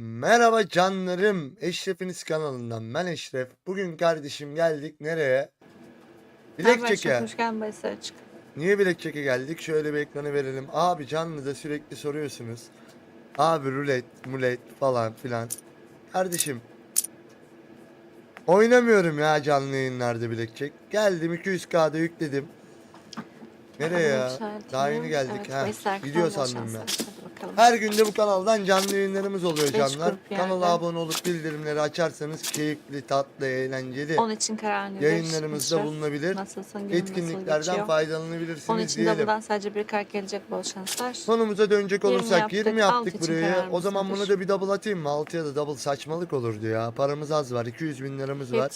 Merhaba canlarım. Eşref'iniz kanalından ben Eşref. Bugün kardeşim geldik nereye? Bilek çeke. çok Hoş geldin Bayis Açık. Niye bilek çeke geldik? Şöyle bir ekranı verelim. Abi canlıda sürekli soruyorsunuz. Abi rulet, mulet falan filan. Kardeşim. Oynamıyorum ya canlı yayınlarda bilek çek. Geldim 200k'da yükledim. Nereye ya? Daha yeni geldik evet, ha. Gidiyor sandım şanslar. ben. Hadi bakalım. Her günde bu kanaldan canlı yayınlarımız oluyor canlar. Kanala abone olup bildirimleri açarsanız keyifli, tatlı, eğlenceli Onun için karar nedir? yayınlarımızda bulunabilir. Nasılsın? Günün nasıl Etkinliklerden geçiyor? faydalanabilirsiniz Onun için diyelim. double'dan sadece bir kart gelecek bol şanslar. Konumuza dönecek 20 olursak 20 yaptık, yaptık alt için burayı. O kararımız zaman bunu nedir? da bir double atayım mı? 6'ya da double saçmalık olurdu ya. Paramız az var. 200 bin liramız var.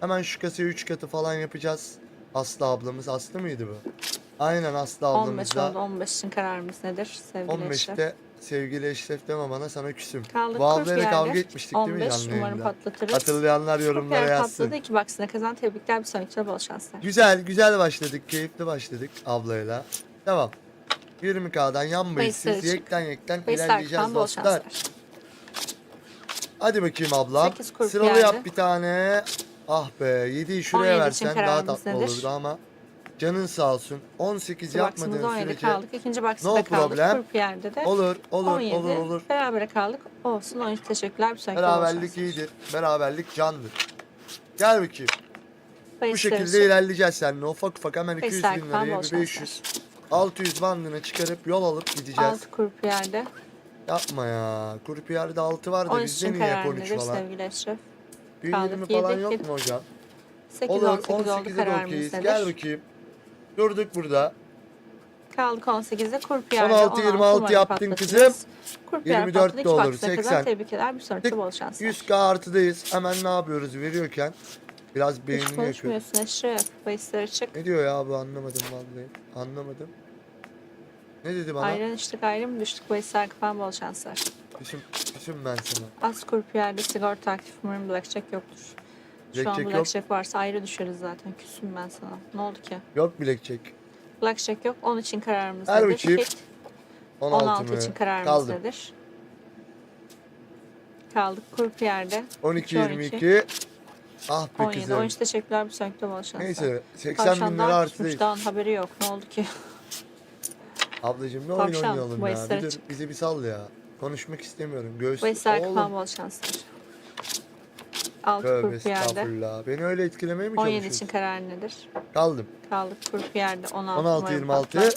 Hemen şu kasayı 3 katı falan yapacağız. Aslı ablamız. Aslı mıydı bu? Aynen ablamız 15 da. oldu. 15 için kararımız nedir sevgili Eşref? 15'te sevgili Eşref deme bana sana küsüm. Kaldık Bu ablayla kurp kavga yerde. etmiştik değil mi 15 canlı umarım yayında? patlatırız. Hatırlayanlar yorumlara yer yazsın. patladı. 2 baksına kazan. Tebrikler bir sonraki bol şanslar. Güzel güzel başladık. Keyifli başladık ablayla. Devam. 20k'dan yan Bayısları çık. yekten yekten Bayis ilerleyeceğiz Erkan bol dostlar. şanslar. Hadi bakayım ablam. Sekiz Sıralı yerde. yap bir tane. Ah be 7'yi şuraya 17 için versen daha kararımız tatlı nedir? olurdu ama. Canın sağ olsun. 18 İki baksımızda yapmadığın 17 sürece kaldık. İkinci baksında No kaldık. problem. Kurp yerde de. olur olur 17. olur olur. Berabere kaldık. Olsun 13 teşekkürler. Bir sonraki Beraberlik şanslar. iyidir. Beraberlik candır. Gel bakayım. Bu Bayis şekilde Sarıçık. ilerleyeceğiz seninle. Ufak ufak hemen 200 Bayis bin liraya bol bir 500. şanslar. 600 bandını çıkarıp yol alıp gideceğiz. 6 kurp yerde. Yapma ya. Kurpiyerde 6 var da 13 bizde için niye hep karar 13 nedir falan? sevgili Eşref? Kaldık 20 falan yok mu hocam? 8 Olur 18 oldu 18'e de okeyiz. Gel bakayım. Durduk burada. Kaldık 18'de kurp yerde. 16, 26 umarım yaptın patlatırız. kızım. Kurp yer 24 patladı. de olur, baksına kadar 80. Tebrikler. Bir sonraki bol şanslar. 100k artıdayız. Hemen ne yapıyoruz veriyorken? Biraz Hiç beynini yakıyor. konuşmuyorsun Eşref. Bahisleri çık. Ne diyor ya bu anlamadım vallahi. Anlamadım. Ne dedi bana? Ayran içtik ayrı mı düştük? Bahisler kapan bol şanslar. Küsüm, küsüm ben sana. Az kurp yerde sigorta aktif umarım blackjack yoktur. Şu an yok. blackjack varsa ayrı düşeriz zaten. Küsüm ben sana. Ne oldu ki? Yok bilekçek. Blackjack yok. Onun için kararımız Ver nedir? bakayım. Hit. 16, 16 mı? için kararımız Kaldım. nedir? Kaldık kurp yerde. 12, 12. 22. Ah be 17. kızım. 13 teşekkürler bir sonraki bol şanslar. Neyse 80 bin lira Tavşandan artıdayız. tutmuştan haberi yok. Ne oldu ki? Ablacığım ne oyun Tavşan, oynayalım ya. Bir bizi bir sal ya. Konuşmak istemiyorum. Göğüs... Oğlum. kapan bol şanslar. 6 Tövbe kurp yerde. estağfurullah. Beni öyle etkilemeye mi 17 çalışıyorsun? için karar nedir? Kaldım. Kaldık kurp yerde. 16, 16, umarım 26. patlar.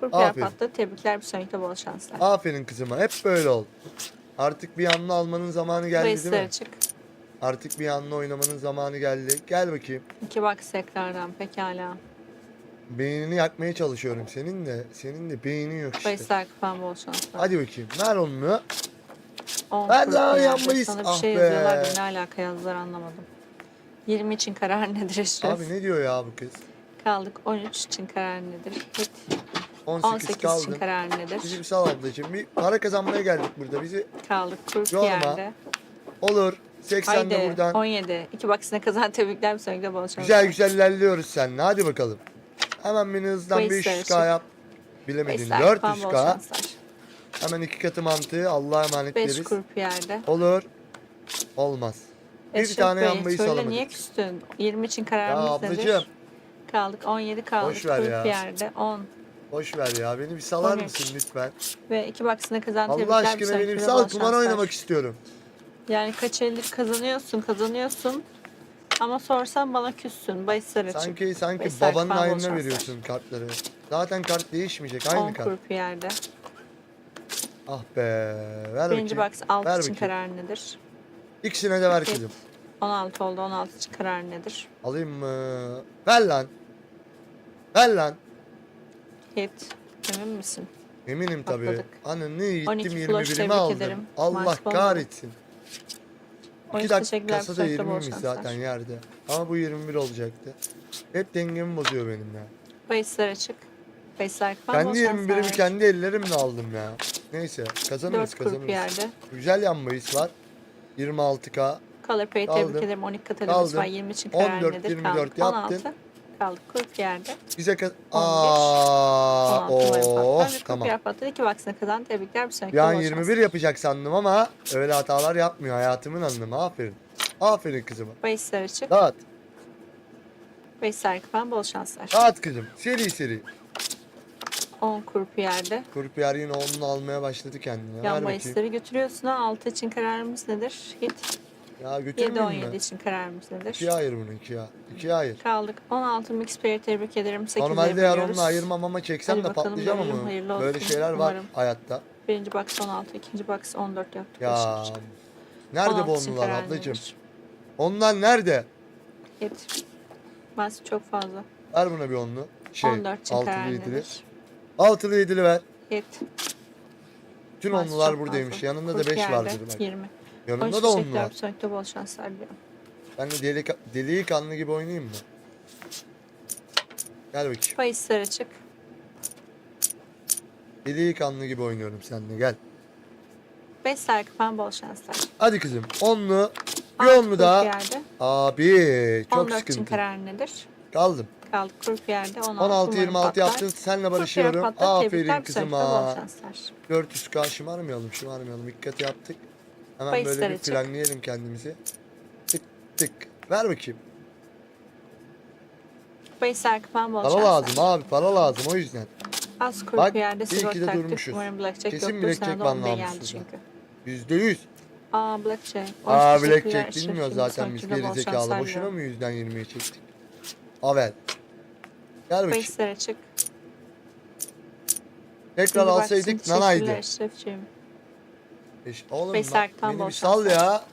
Kurp yer Aferin. patladı. Tebrikler bir sonraki bol şanslar. Aferin kızıma. Hep böyle ol. Artık bir yanlı almanın zamanı geldi değil mi? açık. Artık bir yanlı oynamanın zamanı geldi. Gel bakayım. 2 box tekrardan pekala. Beynini yakmaya çalışıyorum senin de. Senin de beynin yok işte. Bahisler kapan bol şanslar. Hadi bakayım. Ver onu. 10 Ver kurp lan yerde. yanmayız. Sana bir Ah şey be. yazıyorlar da ne alaka yazdılar anlamadım. 20 için karar nedir Eşref? Abi ne diyor ya bu kız? Kaldık 13 için karar nedir? Hit. 18, 18 için kaldın. karar nedir? Bizi bir sal ablacığım. Bir para kazanmaya geldik burada. Bizi Kaldık Yorma. yerde. olur. 80 de Haydi buradan. 17. İki baksına kazan tebrikler bir sonraki de bol. Güzel güzel ilerliyoruz seninle. Hadi bakalım. Hemen beni hızdan Bahisler 500k açık. yap. Bilemedin. Bahisler kapan bol 400k. şanslar. Hemen iki katı mantığı Allah'a emanet 5 deriz. kurp yerde. Olur. Olmaz. Bir Eşref tane Bey, yan bahis söyle alamadık. niye küstün? 20 için Ya kararımız nedir? ablacığım. Kaldık 17 kaldık Boş ver kurp ya. yerde 10 Boş ver ya. Beni bir salar 13. mısın lütfen? ve iki baksına kazan Allah tebrikler bir aşkına beni bir sal. bol Kumar şanslar. oynamak istiyorum. Yani kaç ellik kazanıyorsun kazanıyorsun ama sorsan bana küssün. Bahisler açık. Sanki sanki Bahisler babanın kapan bol aynına şanslar. veriyorsun kartları. Zaten kart değişmeyecek. 10 Aynı kart. kurp yerde. Ah be. Ver Birinci bakayım. box 6 Ver için bakayım. karar nedir? İkisine de ver Peki. kızım. 16 oldu 16 için karar nedir? Alayım mı? Ver lan. Ver lan. Hit. Emin misin? Eminim tabii. Patladık. Ananı gittim 12 flush 21'imi tebrik aldım. ederim. Allah Maç kahretsin. 13 İki dakika teşekkürler. kasada bir sonraki bol 20'ymiş şanslar. zaten yerde. Ama bu 21 olacaktı. Hep dengemi bozuyor benim ya. Bahisler açık. Bahisler kapan bol Kendi 21'imi şanslar. kendi ellerimle aldım ya. Neyse kazanırız 4 grup kazanırız. yerde. Güzel yan bahis var. 26k. Color Pay Kaldım. tebrik ederim. 12 katalogumuz Kaldım. var. 20 için karar 14, nedir? 24 Kaldık. yaptın. 16. kaldık kurt yerde. Bize ka- 11, Aa, 16 numara oh, patlar. Kurt tamam. yer patladı. İki baksana kazan. Tebrikler. Bir sonraki Bir an bol 21 şans. yapacak sandım ama öyle hatalar yapmıyor hayatımın anlamı. Aferin. Aferin kızıma. Bahisler açık. Dağıt. Bahisler kapan. Bol şanslar. Dağıt kızım. Seri seri. 10 kurp yerde. Kurpiyer yine onunla almaya başladı kendine. Ver Yan bakayım. götürüyorsun. ha. 6 için kararımız nedir? Git. Ya götürmeyeyim 7-17 mi? için kararımız nedir? İkiye ayır bunu ikiye. İkiye ayır. Kaldık. 16 mix player'i tebrik ederim. 8'e Normalde bölüyoruz. onunla ayırmam ama çeksem Hadi de bakalım, patlayacağım bölüm ama hayırlı böyle olsun. şeyler var Umarım. hayatta. Birinci box 16, ikinci box 14 yaptık. Ya beşinci. nerede 16 bu için onlular karar ablacığım? Onlar nerede? Yet. Maalesef çok fazla. Ver buna bir onlu. Şey, 14 için altılı karar yedili. nedir? Altılı yedili ver. Yet. Tüm Maalesef onlular çok buradaymış. fazla. Yanında da 5 yerde, vardır bak. 20. Yanında 13 da onlu teşekkürler. var. Bir sonraki bol şanslar diliyorum. Ben de deli, deli kanlı gibi oynayayım mı? Gel bakayım. Bahisler açık. Deli kanlı gibi oynuyorum seninle gel. 5 sarkıpan bol şanslar. Hadi kızım. Onlu. Bir onlu daha. Yerde. Abi çok 14 için sıkıntı. karar nedir? Kaldım. Kaldık kurp yerde 16, 16 umarım 26 patlar. yaptın. Yere barışıyorum. Aferin. Bir kızıma. şanslar. 400k şımarmayalım şımarmayalım. Dikkat yaptık. Hemen Bahisler böyle bir açık. frenleyelim kendimizi. Tık tık. Ver bakayım. Bahis sarkıpan bol Para şanslar. lazım abi para lazım o yüzden. Az kurp Bak, yerde iyi ki de durmuşuz. Umarım blackjack Kesin yoktur. blackjack Sana da ban 11 geldi namussuzlar. çünkü. Yüzde yüz. Aa blackjack. Aa blackjack bilmiyor zaten biz geri zekalı. Boşuna mı yüzden 20'ye çektik? Avel. Gel bakayım. Bahisler açık. Tekrar baksın. alsaydık nanaydı. Teşekkürler şefciğim. Eş- Oğlum Beş bak, serkten beni bol bir sal ya.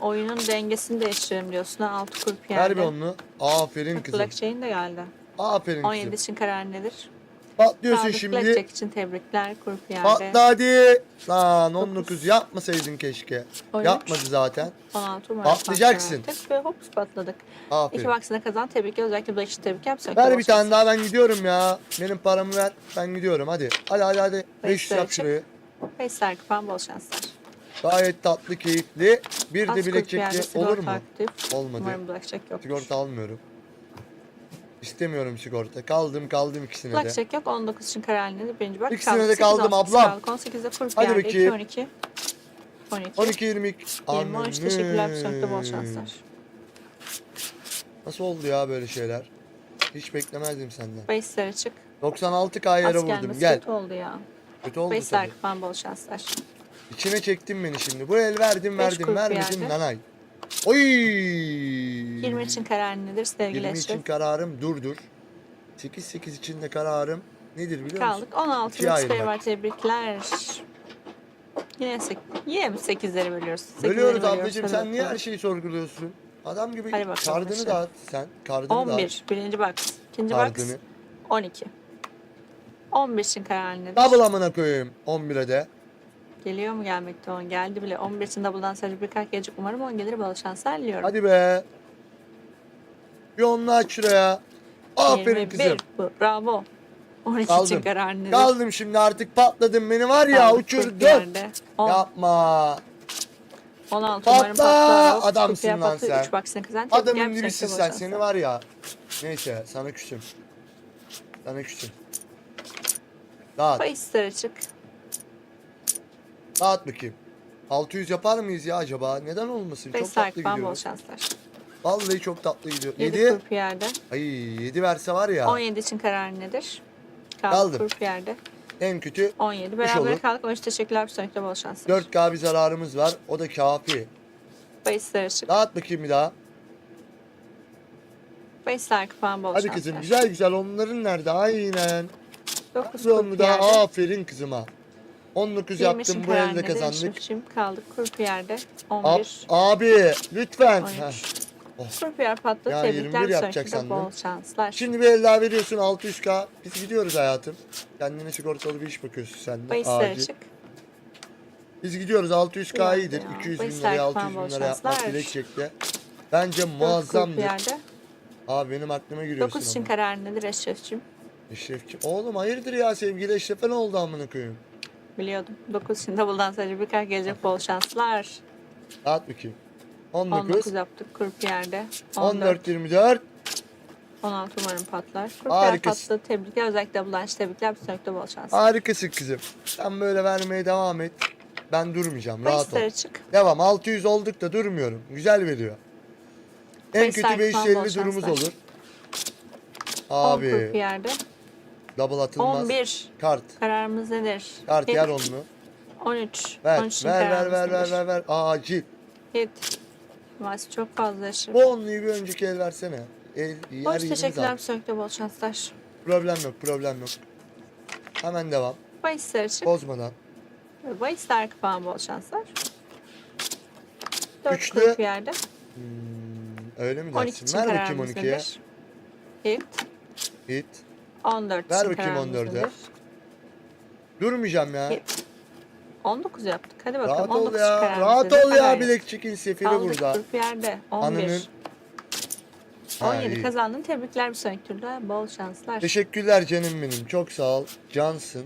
Oyunun dengesini değiştirelim diyorsun. ha, Altı yerde. Ver bir onu. Aferin kızım. Blackjack'in de geldi. Aferin 17 kızım. için karar nedir? Patlıyorsun Kaldık şimdi. Blackjack için tebrikler. Kurp yerde. Patla hadi. Lan Dokuz. 19 yapmasaydın keşke. 13. Yapmadı zaten. 16 umarım Patlayacaksın. patlar artık Ve hops patladık. İki Aferin. baksına kazan. Tebrikler. Özellikle Blackjack tebrik yap. Ver bir tane daha ben gidiyorum ya. Benim paramı ver. Ben gidiyorum hadi. Hadi hadi hadi. 500 yap şurayı. 5 sarkıpan bol şanslar. Gayet tatlı, keyifli. Bir Az de yerde bilekçekli olur mu? aktif. Olmadı. Umarım Blackjack yok. Sigorta almıyorum. İstemiyorum sigorta. Kaldım kaldım ikisine de. Blackjack yok. 19 için karar nedir? Birinci bak. İkisine de kaldım 8, 18 ablam. kaldık. 18'de kurp Hadi yerde. bakayım. 2, 12. 12. 12 22. 20, 13 teşekkürler. Bir sonraki bol şanslar. Nasıl oldu ya böyle şeyler? Hiç beklemezdim senden. Bahisler açık. 96k yere Az vurdum. gelmesi Gel. kötü oldu ya. Kötü oldu Bahis tabii. sarkıpan bol şanslar. İçine çektin beni şimdi. Bu el verdim Beş verdim vermedim yerde. nanay. Oy! 20 için karar nedir sevgili 20 için kararım durdur. 8 8 için de kararım nedir biliyor musun? Kaldık. 16 İkiye mix ayırmak. var tebrikler. Yine, sek yine mi 8'leri bölüyoruz? Sekizleri Bölüyoruz ablacığım sen niye her şeyi sorguluyorsun? Adam gibi Hadi bakalım kardını Eşref. dağıt sen. Kardını dağıt. 11. Birinci box. İkinci box. Kardını. 12. 11 için karar nedir? Double amına koyayım 11'e de. Geliyor mu gelmekte 10? Geldi bile. 11 için double'dan sadece birkaç gelecek. Umarım 10 gelir. Bol şanslar diliyorum. Hadi be. Bir onlu aç şuraya. Aferin 21. kızım. Bravo. 12 için Kaldım. karar nedir? Kaldım şimdi artık patladın beni var ya Kaldık. uçurdun. Kırk yerde. 10. Yapma. 16 Patla! umarım patlar. Hop, Adamsın kutuya lan patla. sen. Üç baksın kazan. Adamın Tebrik bol sen. şanslar. Seni var ya. Neyse sana küsüm. Sana küsüm. Dağıt. Bahisler açık. Dağıt bakayım. 600 yapar mıyız ya acaba? Neden olmasın? 5 Çok tatlı sarkıpan bol gidiyor. şanslar. Vallahi çok tatlı gidiyor. 7 7. kurp yerde. Ay 7 verse var ya. 17 için karar nedir? Kaldı Kaldım. kurp yerde. En kötü 17. olur. Beraber kaldık. 13 teşekkürler. Bir sonraki bol şanslar. 4K bir zararımız var. O da kafi. Bahisler açık. Dağıt bakayım bir daha. Bahis sarkıpan bol Hadi şanslar. kızım güzel güzel onların nerede? Aynen. 9 Bir onu kurp daha yerde. aferin kızıma. 19 20 için yaptım bu elde kazandık. Kaldık. Kurp yerde. Ab- 11. abi lütfen. 13. Heh. Oh. Kurp yer patladı. Ya, Tebrikler. 21 Bir yapacak sonraki de bol sandım. şanslar. Şimdi bir el daha veriyorsun 600k. Biz gidiyoruz hayatım. Kendine sigortalı bir iş bakıyorsun sen de. Bahisler Acil. açık. Biz gidiyoruz 600k Biraz iyidir. ya. 200 bin Bahisler liraya falan 600 bin bol lira yapmak şanslar. dilekçekle. Bence 4 kurp muazzamdır. yerde. Abi benim aklıma giriyorsun 9 için ama. karar nedir Eşref'cim? Eşrefçi. Oğlum hayırdır ya sevgili Eşref'e ne oldu amına koyayım? Biliyordum. 9 için double'dan sadece birkaç gelecek bol şanslar. Dağıt bakayım. 19, 19 yaptık kurp yerde. 14, 14, 24, 16 umarım patlar. Kurpiyer Harikasın. patladı. Tebrikler. Özellikle Blanche tebrikler. Bir sonraki de bol şans. Harikasın kızım. Sen böyle vermeye devam et. Ben durmayacağım. Rahat ol. Çık. Devam. 600 olduk da durmuyorum. Güzel veriyor. En Bahis kötü sahibi falan 550 bol durumumuz şanslar. olur. 10 Abi kurpiyerde. Double atılmaz. 11. Kart. Kararımız nedir? Kart yer onlu. 13. Ver. 13'ün Ver ver ver ver ver ver. Acil. Hit. Mas çok fazla aşırı. Bu onluyu bir önceki el versene. El yer 13 yerimiz teşekkürler. de bol şanslar. Problem yok problem yok. Hemen devam. Bahislere çık. Bozmadan. Bahisler falan bol şanslar. 4 Üçlü. kurpiyerde. Hmm, öyle mi 12 dersin? için Ver bakayım kararımız 12'ye. nedir? Hit. Hit. 14 Ver bakayım kararımız 14'e. nedir? Durmayacağım ya. Hit. 19 yaptık. Hadi bakalım. Rahat 19 ol ya. Rahat ol ya. Hayır. Bilekçikin sefiri Aldık burada. kurpiyerde. 11. Ananın. Ha, 17 iyi. kazandın. Tebrikler bir sonraki turda. Bol şanslar. Teşekkürler canım benim. Çok sağ ol. Cansın.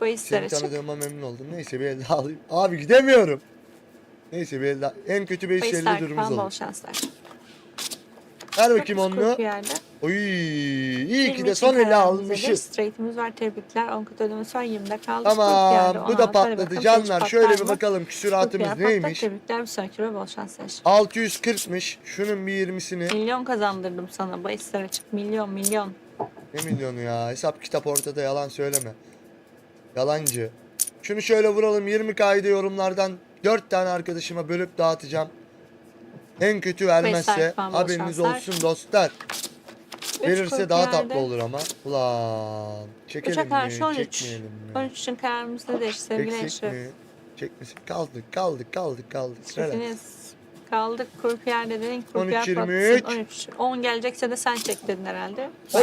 Bahislere Seni çık. tanıdığıma memnun oldum. Neyse bir el daha alayım. Abi gidemiyorum. Neyse bir el daha. En kötü 550 Bahisler durumumuz falan bol şanslar. Ver bakayım 9 onu. Oy, iyi ki 20 de son nedir? almışız. Straight'imiz var. Tebrikler. 10 kutu ödemesi var. 20'de kaldı. Tamam bu da patladı canlar. Şöyle bir bakalım küsuratımız neymiş? Tebrikler bir sonraki turda bol şanslar. 640'mış. Şunun bir 20'sini. Milyon kazandırdım sana. Bahislere çık. Milyon milyon. Ne milyonu ya? Hesap kitap ortada yalan söyleme. Yalancı. Şunu şöyle vuralım 20 kaydı yorumlardan 4 tane arkadaşıma bölüp dağıtacağım. En kötü vermezse haberiniz olsun dostlar. Verirse daha tatlı olur ama. Ulan çekelim Üçe mi? karşı 13. Çekmeyelim mi? 13 için kararımız nedir sevgili Çeksek Eşref? mi? Çekmesin. Kaldık kaldık kaldık kaldık. Relax. Şefiniz kaldık kurpiyer dedin. Kurpiyer 13, patlasın. 23. 13. 10 gelecekse de sen çek dedin herhalde. Oy!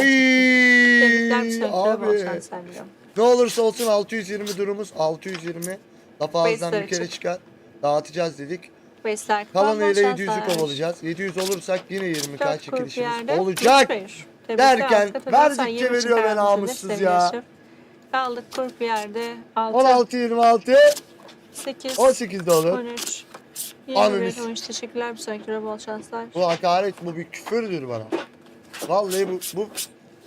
Tebrikler bir sonraki Abi. şanslar diliyorum. Ne olursa olsun 620 durumumuz. 620. Laf ağızdan bir Bahisleri kere çık. çıkar. Dağıtacağız dedik. Bahisler Kalan bol ile şanslar. 700'ü kovalayacağız. 700 olursak yine 20k Dört çekilişimiz kurpiyerde olacak. hayır. Tebrikler, Derken alt kata verdikçe dörtten yirmi için veriyor be namussuz sevgili ya. Eşref? Kaldık kurpiyerde 6, 16 26 8, 18 de olur. 13, Ananı 21, s- 13 teşekkürler bir sonraki bol şanslar. Bu hakaret bu bir küfürdür bana. Vallahi bu bu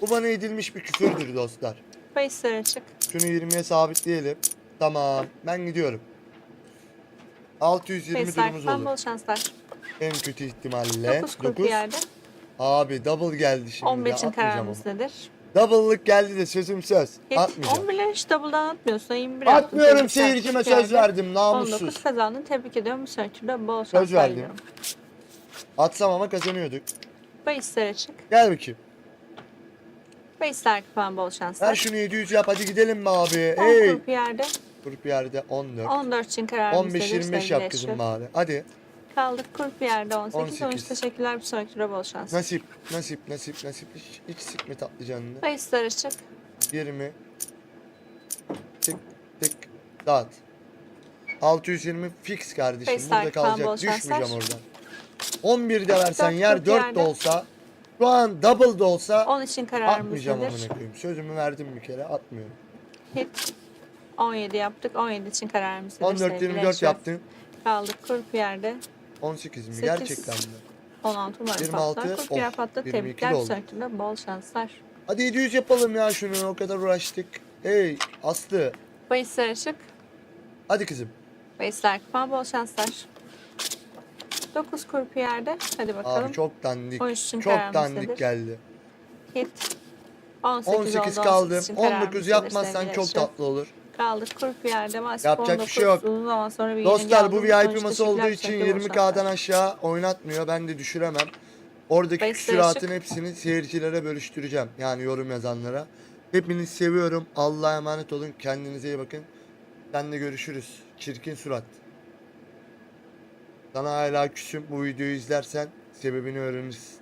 bu bana edilmiş bir küfürdür dostlar. Bahislere çık. Şunu 20'ye sabitleyelim. Tamam. Ben gidiyorum. 620 Bahisler durumumuz falan olur. bol şanslar. En kötü ihtimalle. 9 9. kurpiyerde. Abi double geldi şimdi. 11 için kararımız nedir? Double'lık geldi de sözüm söz. Hit. Atmayacağım. 11'leri hiç double'dan atmıyorsun. 21 yaptın. Atmıyorum Tebrikler. seyircime Kurpiyerde söz verdim 19 namussuz. kazandın. Tebrik ediyorum. Bir sonraki turda bol şanslar Söz verdim. diliyorum. Atsam ama kazanıyorduk. Bahislere çık. Gel bakayım. Bahisler falan bol Ver şanslar. şunu 700 yap hadi gidelim mi abi? 10 Hey. kurpiyerde. Grup yerde 14. 14 için kararımız 15 nedir 25 sevgili yap Eşref? kızım bari. Hadi. Kaldık kurpiyerde 18. 18. 18. teşekkürler. Bir sonraki tura bol şans. Nasip, nasip, nasip, nasip. Hiç, hiç sikme tatlı canını. Bahislere çık. 20. Tık tık dağıt. 620 fix kardeşim. Beş Burada kalacak. Düşmeyeceğim oradan. 11 de versen Dört yer kırk 4 de yerde. olsa. Şu an double de olsa 10 için kararımız atmayacağım amına koyayım. Sözümü verdim bir kere atmıyorum. Hit. 17 yaptık. 17 için kararımız nedir 14 sevgili 24 Eşref? yaptın. Kaldık kurpiyerde. 18 mi? Sekiz. Gerçekten mi? 16 umarım 26, patlar. Kurpiyer oh, patladı. 22 Tebrikler. oldu. bol şanslar. Hadi 700 yapalım ya şunu. O kadar uğraştık. Hey Aslı. Bahislere çık. Hadi kızım. Bahisler falan bol şanslar. 9 kurpiyerde. Hadi bakalım. Abi çok dandik. 13 için Çok dandik nedir? geldi. Hit. 18, 18 oldu. kaldım. 18 için kararımız 19 nedir yapmazsan çok tatlı olur. Kaldık kurpiyerde. Maalesef Yapacak bir 19 şey yok. Zaman sonra bir Dostlar bu. VIP 13 masa olduğu için sürekli bol 20K'dan şanslar. aşağı oynatmıyor. Ben de düşüremem. Oradaki Bahisleri küsuratın hepsini seyircilere bölüştüreceğim. Yani yorum yazanlara. Hepinizi seviyorum. Allah'a emanet olun. Kendinize iyi bakın. Seninle görüşürüz. Çirkin surat. Sana hala küsüm. Bu videoyu izlersen sebebini öğreniriz.